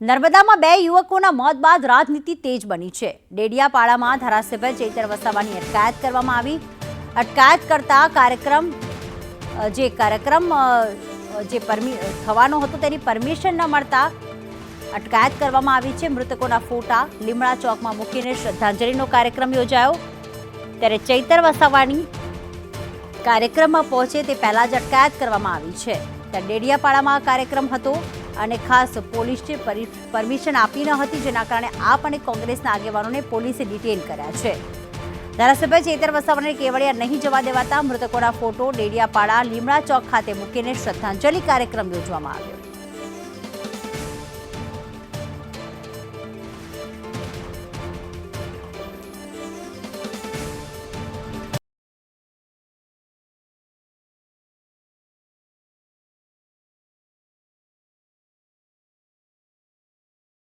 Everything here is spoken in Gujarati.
નર્મદામાં બે યુવકોના મોત બાદ રાજનીતિ તેજ બની છે. ડેડિયાપાડામાં ધારાસભ્ય ચૈતર વસાવાની અટકાયત કરવામાં આવી. અટકાયત કરતા કાર્યક્રમ જે કાર્યક્રમ જે પરમિ થવાનો હતો તેની પરમિશન ન મળતા અટકાયત કરવામાં આવી છે. મૃતકોના ફોટા લીમડા ચોકમાં મૂકીને શ્રદ્ધાંજલિનો કાર્યક્રમ યોજાયો. ત્યારે ચૈતર વસાવાની કાર્યક્રમમાં પહોંચે તે પહેલાં જ અટકાયત કરવામાં આવી છે. ત્યાં ડેડિયાપાડામાં કાર્યક્રમ હતો અને ખાસ પોલીસે પરી- પરમિશન આપી ન હતી, જેના કારણે આપ અને કોંગ્રેસના આગેવાનોને પોલીસે ડિટેન કર્યા છે. ધારાસભ્ય ચેતર વસાવાને કેવડિયા નહીં જવા દેવાતા મૃતકોના ફોટો ડેડિયાપાડા લીમડા ચોક ખાતે મૂકીને શ્રદ્ધાંજલિ કાર્યક્રમ યોજવામાં આવ્યો.